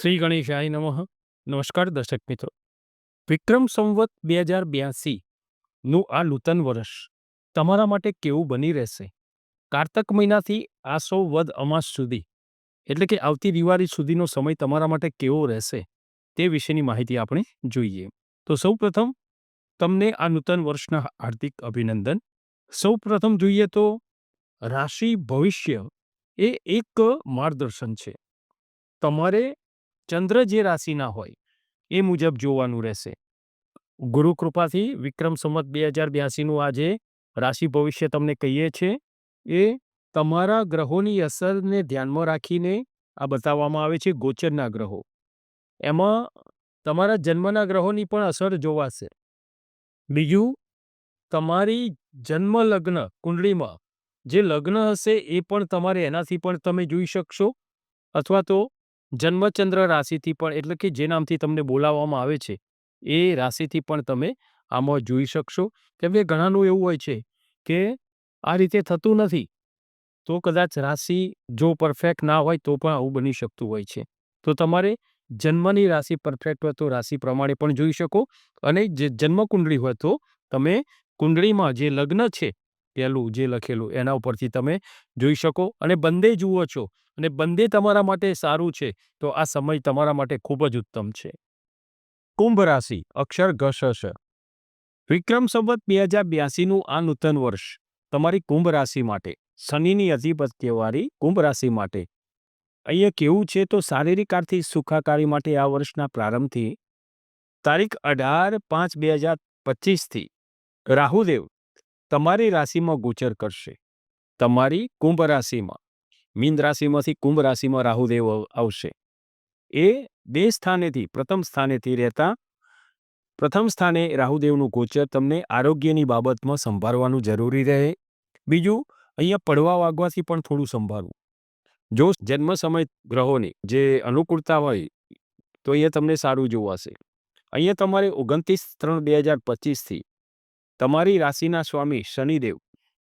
શ્રી ગણેશાય નમઃ. નમસ્કાર દર્શક મિત્રો. વિક્રમ સંવત બે હજાર બ્યાસી નું આ નૂતન વર્ષ તમારા માટે કેવું બની રહેશે? કારતક મહિનાથી આસો વદ અમાસ સુધી, એટલે કે આવતી દિવાળી સુધીનો સમય તમારા માટે કેવો રહેશે તે વિશેની માહિતી આપણે જોઈએ. તો સૌ પ્રથમ તમને આ નૂતન વર્ષના હાર્દિક અભિનંદન. સૌ પ્રથમ જોઈએ તો રાશિ ભવિષ્ય એ એક માર્ગદર્શન છે. તમારે ચંદ્ર જે રાશિના હોય, એ મુજબ જોવાનું રહેશે. ગુરુ કૃપાથી વિક્રમ સંવત બે હજાર બ્યાસીનું આજે રાશિ ભવિષ્ય તમને કહીએ છીએ એ તમારા ગ્રહોની અસરને ધ્યાનમાં રાખીને આ બતાવવામાં આવે છે ગોચરના ગ્રહો. એમાં તમારા જન્મના ગ્રહોની પણ અસર જોવાશે. બીજું, તમારી જન્મ લગ્ન કુંડળીમાં જે લગ્ન હશે એ પણ તમારે એનાથી પણ તમે જોઈ શકશો. અથવા તો જન્મચંદ્ર રાશિથી પણ, એટલે કે જે નામથી તમને બોલાવવામાં આવે છે, એ રાશિથી પણ તમે આમાં જોઈ શકશો. કેમ કે ઘણાનું એવું હોય છે કે આ રીતે થતું નથી, તો કદાચ રાશિ જો પરફેક્ટ ના હોય તો પણ આવું બની શકતું હોય છે. તો તમારે જન્મની રાશિ પરફેક્ટ હોય તો રાશિ પ્રમાણે પણ જોઈ શકો અને જે જન્મ કુંડળી હોય તો તમે કુંડળીમાં જે લગ્ન છે પહેલું જે લખેલું એના ઉપરથી તમે જોઈ શકો અને બંને જુઓ છો. અને બંને તમારા માટે સારું છે તો આ સમય તમારા માટે ખૂબ જ ઉત્તમ છે. કુંભ રાશિ અક્ષર ઘશ વિક્રમ સંવત બે હજાર બ્યાસીનું આ નૂતન વર્ષ તમારી કુંભ રાશિ માટે શનિની અધિપત્યવાળી કુંભ રાશિ માટે. અહીંયા કેવું છે તો શારીરિક આર્થિક સુખાકારી માટે આ વર્ષના પ્રારંભથી તારીખ અઢાર પાંચ બે હજાર પચીસથી રાહુદેવ તમારી રાશિમાં ગોચર કરશે. તમારી કુંભ રાશિમાં. મીન રાશિમાંથી કુંભ રાશિમાં રાહુદેવ આવશે. એ બે સ્થાનેથી, પ્રથમ સ્થાનેથી રહેતા, પ્રથમ સ્થાને રાહુદેવનું ગોચર તમને આરોગ્યની બાબતમાં સંભાળવાનું જરૂરી રહે. બીજું, અહીંયા પડવા વાગવાથી પણ થોડું સંભાળવું. જો જન્મ સમય ગ્રહોની જે અનુકૂળતા હોય, તો એ તમને સારું જોવાશે. અહીંયા તમારે ઓગણત્રીસ ત્રણ બે હજાર પચીસથી તમારી રાશિના સ્વામી શનિદેવ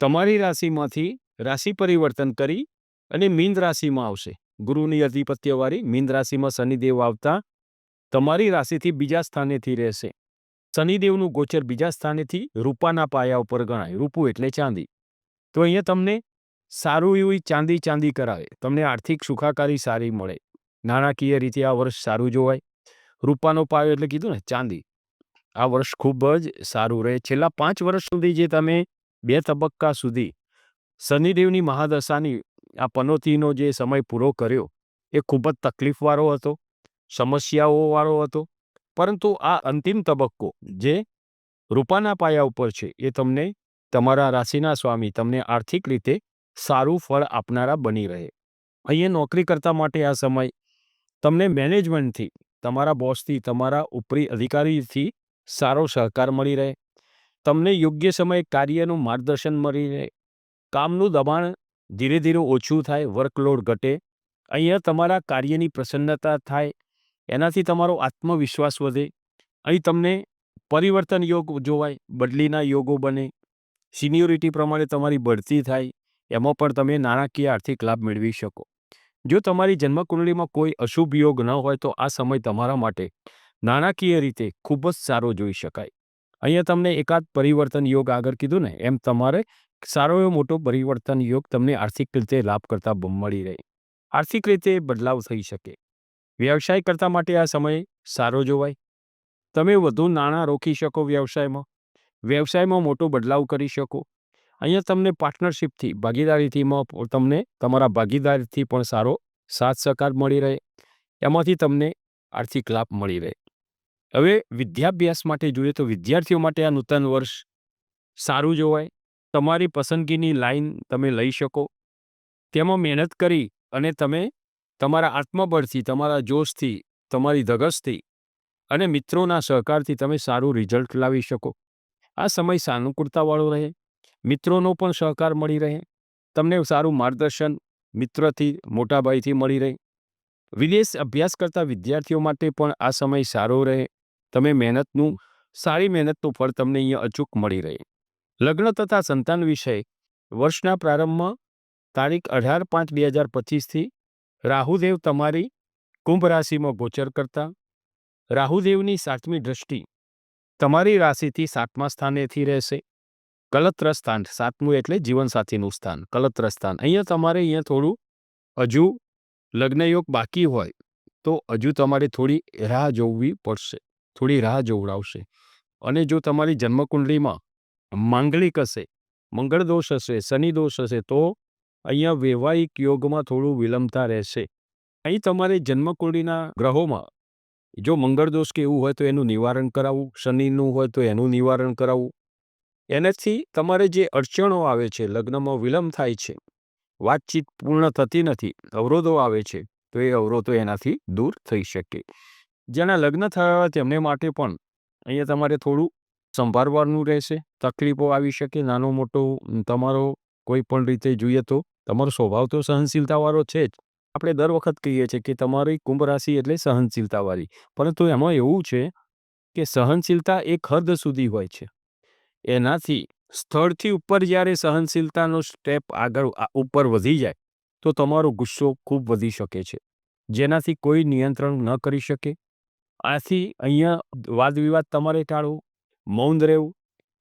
તમારી રાશિમાંથી રાશિ પરિવર્તન કરી અને મીન રાશિમાં આવશે. ગુરુની અધિપત્યવાળી મીન રાશિમાં શનિદેવ આવતા તમારી રાશિથી બીજા સ્થાનેથી રહેશે. શનિદેવનું ગોચર બીજા સ્થાનેથી રૂપાના પાયા ઉપર ગણાય. રૂપું એટલે ચાંદી. તો અહીંયા તમને સારું એવી ચાંદી ચાંદી કરાવે. તમને આર્થિક સુખાકારી સારી મળે. નાણાકીય રીતે આ વર્ષ સારું જોવાય. રૂપાનો પાયો એટલે કીધું ને, ચાંદી. આ વર્ષ ખૂબ જ સારું રહે. છેલ્લા પાંચ વર્ષ સુધી જે તમે બે તબક્કા સુધી શનિદેવની મહાદશાની આ પનોતીનો જે સમય પૂરો કર્યો, એ ખૂબ જ તકલીફવાળો હતો, સમસ્યાઓવાળો હતો. પરંતુ આ અંતિમ તબક્કો જે રૂપાના પાયા ઉપર છે, એ તમને તમારા રાશિના સ્વામી, તમને આર્થિક રીતે સારું ફળ આપનારા બની રહે. અહીંયા નોકરી કરતા માટે આ સમય તમને મેનેજમેન્ટથી, તમારા બોસથી, તમારા ઉપરી અધિકારીથી સારો સહકાર મળી રહે. તમને યોગ્ય સમયે કાર્યનું માર્ગદર્શન મળી રહે. કામનું દબાણ ધીરે ધીરે ઓછું થાય, વર્કલોડ ઘટે. અહીંયા તમારા કાર્યની પ્રસન્નતા થાય, એનાથી તમારો આત્મવિશ્વાસ વધે. અહીં તમને પરિવર્તન યોગ જોવાય, બદલીના યોગો બને. સિનિયોરિટી પ્રમાણે તમારી બઢતી થાય, એમાં પણ તમે નાણાકીય આર્થિક લાભ મેળવી શકો. જો તમારી જન્મકુંડળીમાં કોઈ અશુભ યોગ ન હોય તો આ સમય તમારા માટે નાણાકીય રીતે ખૂબ જ સારો જોઈ શકાય. અહીંયા તમને એકાદ પરિવર્તન યોગ આગળ કીધું ને, એમ તમારે સારો એવો મોટો પરિવર્તન યોગ તમને આર્થિક રીતે લાભ કરતા મળી રહે. આર્થિક રીતે બદલાવ થઈ શકે. વ્યવસાય કરતા માટે આ સમય સારો જોવાય. તમે વધુ નાણાં રોકી શકો વ્યવસાયમાં. વ્યવસાયમાં મોટો બદલાવ કરી શકો. અહીંયા તમને પાર્ટનરશિપથી, ભાગીદારીથીમાં તમને તમારા ભાગીદારીથી પણ સારો સાથ સહકાર મળી રહે. એમાંથી તમને આર્થિક લાભ મળી રહે. હવે વિદ્યાભ્યાસ માટે જોઈએ તો વિદ્યાર્થીઓ માટે આ નૂતન વર્ષ સારું જોવાય. તમારી પસંદગીની લાઈન તમે લઈ શકો. તેમાં મહેનત કરી અને તમે તમારા આત્મબળથી, તમારા જોશથી, તમારી ધગસથી અને મિત્રોના સહકારથી તમે સારું રિઝલ્ટ લાવી શકો. આ સમય સાનુકૂળતાવાળો રહે, મિત્રોનો પણ સહકાર મળી રહે, તમને સારું માર્ગદર્શન મિત્રથી, મોટાભાઈથી મળી રહે. વિદેશ અભ્યાસ કરતા વિદ્યાર્થીઓ માટે પણ આ સમય સારો રહે, તમે મહેનતનું, સારી મહેનતનું ફળ તમને અહીંયા અચૂક મળી રહે. લગ્ન તથા સંતાન વિષય. વર્ષના પ્રારંભમાં તારીખ અઢાર પાંચ બે હજાર પચીસથી રાહુદેવ તમારી કુંભ રાશિમાં ગોચર કરતા. રાહુદેવની સાતમી દ્રષ્ટિ. તમારી રાશિથી સાતમા સ્થાનેથી રહેશે. કલત્ર સ્થાન સાતમું એટલે જીવનસાથીનું સ્થાન કલત્ર સ્થાન અહીંયા તમારે અહીંયા થોડું હજુ લગ્નયોગ બાકી હોય, તો હજુ તમારે થોડી રાહ જોવી પડશે, થોડી રાહ જોવડાવશે. અને જો તમારી જન્મકુંડળીમાં માંગલિક હશે, મંગળ દોષ હશે, શનિ દોષ હશે, તો અહીંયા વૈવાહિક યોગમાં થોડું વિલંબતા રહેશે. અહીં તમારે જન્મકુંડળીના ગ્રહોમાં જો મંગળ દોષ કે એવું હોય તો એનું નિવારણ કરાવવું, શનિનું હોય તો એનું નિવારણ કરાવવું. એનાથી તમારે જે અડચણો આવે છે, લગ્નમાં વિલંબ થાય છે, વાતચીત પૂર્ણ થતી નથી, અવરોધો આવે છે, તો એ અવરોધો એનાથી દૂર થઈ શકે. જેના લગ્ન થયા હોય તેમને માટે પણ અહીંયા તમારે થોડું સંભાળવાનું રહેશે, તકલીફો આવી શકે, નાનો મોટો તમારો કોઈ પણ રીતે જોઈએ તો તમારો સ્વભાવ તો સહનશીલતાવાળો છે જ. આપણે દર વખત કહીએ છીએ કે તમારી કુંભ રાશિ એટલે સહનશીલતાવાળી. પરંતુ એમાં એવું છે કે સહનશીલતા એક હદ સુધી હોય છે. એનાથી સ્થળથી ઉપર જ્યારે સહનશીલતાનો સ્ટેપ આગળ ઉપર વધી જાય, તો તમારો ગુસ્સો ખૂબ વધી શકે છે. જેનાથી કોઈ નિયંત્રણ ન કરી શકે. આથી અહીંયા વાદ વિવાદ તમારે ટાળવો મૌન રહેવું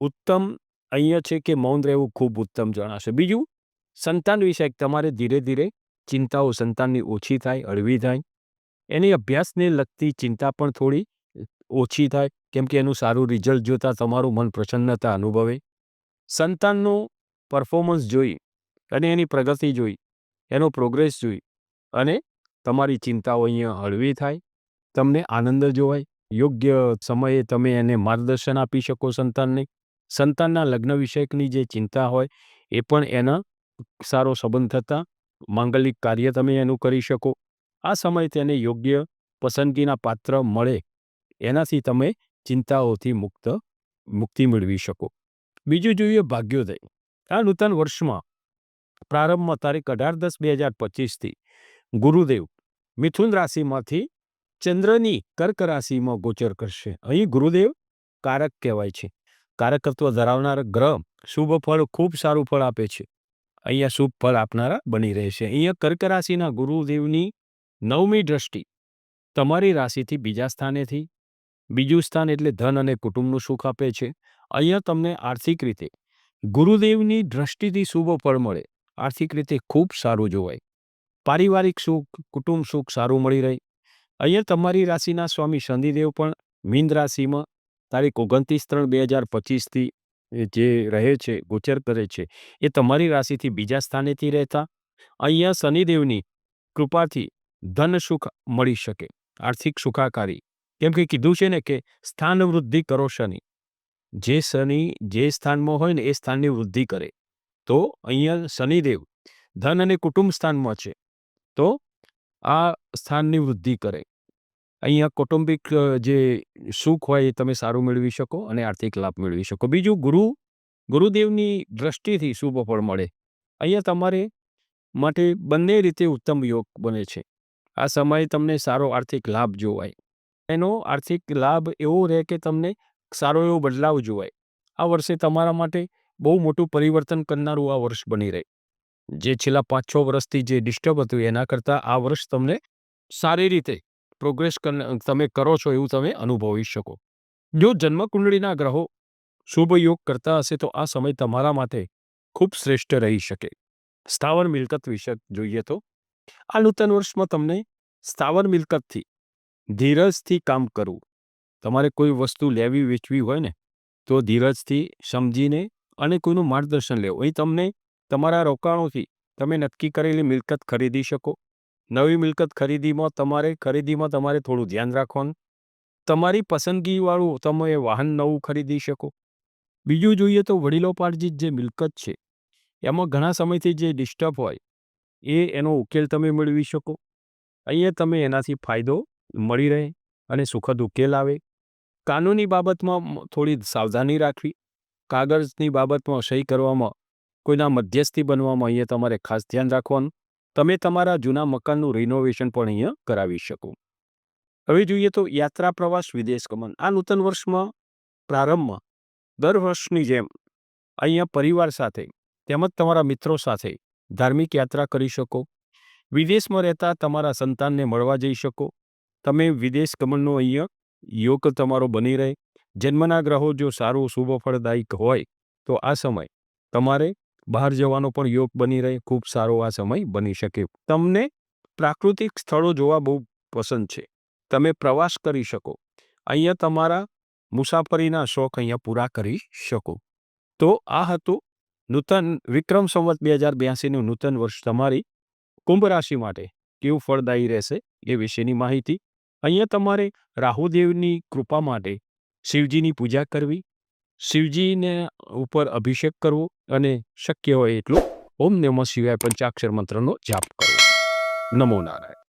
ઉત્તમ. અહીંયા છે કે મૌન રહેવું ખૂબ ઉત્તમ જણાશે. બીજું, સંતાન વિષય તમારે ધીરે ધીરે ચિંતાઓ સંતાનની ઓછી થાય, હળવી થાય. એની અભ્યાસને લગતી ચિંતા પણ થોડી ઓછી થાય, કેમ કે એનું સારું રિઝલ્ટ જોતાં તમારું મન પ્રસન્નતા અનુભવે. સંતાનનું પરફોર્મન્સ જોઈ અને એની પ્રગતિ જોઈ, એનો પ્રોગ્રેસ જોઈ અને તમારી ચિંતાઓ અહીંયા હળવી થાય, તમને આનંદ જોવાય. યોગ્ય સમયે તમે એને માર્ગદર્શન આપી શકો સંતાનને. સંતાનના લગ્ન વિષયકની જે ચિંતા હોય, એ પણ એના સારો સંબંધ થતાં માંગલિક કાર્ય તમે એનું કરી શકો. આ સમય તેને યોગ્ય પસંદગીના પાત્ર મળે, એનાથી તમે ચિંતાઓથી મુક્ત, મુક્તિ મેળવી શકો. બીજું જોઈએ ભાગ્યોદય. આ નૂતન વર્ષમાં પ્રારંભમાં તારીખ અઢાર દસ બે હજાર પચીસથી ગુરુદેવ મિથુન રાશિમાંથી ચંદ્રની કર્ક રાશિમાં ગોચર કરશે. અહીં ગુરુદેવ કારક કહેવાય છે. કારકત્વ ધરાવનાર ગ્રહ શુભ ફળ ખૂબ સારું ફળ આપે છે. અહીંયા શુભ ફળ આપનારા બની રહેશે અહીંયા કર્ક રાશિના ગુરુદેવની નવમી દ્રષ્ટિ. તમારી રાશિથી બીજા સ્થાનેથી, બીજું સ્થાન એટલે ધન અને કુટુંબનું સુખ આપે છે. અહીંયા તમને આર્થિક રીતે ગુરુદેવની દ્રષ્ટિથી શુભ ફળ મળે. આર્થિક રીતે ખૂબ સારું જોવાય. પારિવારિક સુખ, કુટુંબ સુખ સારું મળી રહે. અહીંયા તમારી રાશિના સ્વામી શનિદેવ પણ મીન રાશિમાં તારીખ ઓગણત્રીસ ત્રણ બે હજાર પચીસથી જે રહે છે, ગોચર કરે છે, એ તમારી રાશિથી બીજા સ્થાનેથી રહેતા. અહીંયા શનિદેવની કૃપાથી ધન સુખ મળી શકે, આર્થિક સુખાકારી. કેમ કે કીધું છે ને કે સ્થાન વૃદ્ધિ કરો શનિ. જે શનિ જે સ્થાનમાં હોય ને એ સ્થાનની વૃદ્ધિ કરે. તો અહીંયા શનિદેવ ધન અને કુટુંબ સ્થાનમાં છે. તો આ સ્થાનની વૃદ્ધિ કરે. અહીંયા કૌટુંબિક જે સુખ હોય એ તમે સારું મેળવી શકો અને આર્થિક લાભ મેળવી શકો. બીજું ગુરુ, ગુરુદેવની દ્રષ્ટિથી શુભ ફળ મળે. અહીંયા તમારે માટે બંને રીતે ઉત્તમ યોગ બને છે. આ સમયે તમને સારો આર્થિક લાભ જોવાય. એનો આર્થિક લાભ એવો રહે કે તમને સારો એવો બદલાવ જોવાય. આ વર્ષે તમારા માટે બહુ મોટું પરિવર્તન કરનારું આ વર્ષ બની રહે. જે છેલ્લા પાંચ છ વર્ષથી જે ડિસ્ટર્બ હતું એના કરતાં આ વર્ષ તમને સારી રીતે પ્રોગ્રેસ તમે કરો છો એવું તમે અનુભવી શકો. જો જન્મકુંડળીના ગ્રહો શુભ યોગ કરતા હશે તો આ સમય તમારા માટે ખૂબ શ્રેષ્ઠ રહી શકે. સ્થાવર મિલકત વિશે જોઈએ તો, આ નૂતન વર્ષમાં તમને સ્થાવર મિલકતથી ધીરજથી કામ કરવું. તમારે કોઈ વસ્તુ લેવી, વેચવી હોય ને, તો ધીરજથી સમજીને અને કોઈનું માર્ગદર્શન લેવું. એ તમને તમારા રોકાણોથી તમે નક્કી કરેલી મિલકત ખરીદી શકો. નવી મિલકત ખરીદીમાં તમારે ખરીદીમાં તમારે થોડું ધ્યાન રાખવાનું. તમારી પસંદગીવાળું તમે વાહન નવું ખરીદી શકો. બીજું જોઈએ તો વડીલોપાર્જિત જે મિલકત છે, એમાં ઘણા સમયથી જે ડિસ્ટર્બ હોય, એ એનો ઉકેલ તમે મેળવી શકો. અહીંયા તમે એનાથી ફાયદો મળી રહે અને સુખદ ઉકેલ આવે. કાનૂની બાબતમાં થોડી સાવધાની રાખવી. કાગળની બાબતમાં સહી કરવામાં, કોઈના મધ્યસ્થી બનવામાં અહીંયા તમારે ખાસ ધ્યાન રાખવાનું. તમે તમારા જૂના મકાનનું રિનોવેશન પણ અહીંયા કરાવી શકો. હવે જોઈએ તો યાત્રા પ્રવાસ વિદેશ ગમન. આ નૂતન વર્ષમાં પ્રારંભમાં દર વર્ષની જેમ અહીંયા પરિવાર સાથે તેમજ તમારા મિત્રો સાથે ધાર્મિક યાત્રા કરી શકો. વિદેશમાં રહેતા તમારા સંતાનને મળવા જઈ શકો. તમે વિદેશ ગમનનો અહીંયા યોગ તમારો બની રહે. જન્મના ગ્રહો જો સારું, શુભ, ફળદાયક હોય તો આ સમય તમારે બહાર જવાનો પણ યોગ બની રહે, ખૂબ સારો આ સમય બની શકે. તમને પ્રાકૃતિક સ્થળો જોવા બહુ પસંદ છે. તમે પ્રવાસ કરી શકો. અહીંયા તમારા મુસાફરીના શોખ અહીંયા પૂરા કરી શકો. તો આ હતું નૂતન વિક્રમ સંવત બે હજાર બ્યાસીનું નૂતન વર્ષ તમારી કુંભ રાશિ માટે કેવું ફળદાયી રહેશે એ વિશેની માહિતી. અહીંયા તમારે રાહુદેવની કૃપા માટે શિવજીની પૂજા કરવી, શિવજીને ઉપર અભિષેક કરવો અને શક્ય હોય એટલું, ઓમ નમઃ શિવાય પંચાક્ષર મંત્રનો જાપ કરવો. નમો નારાયણ.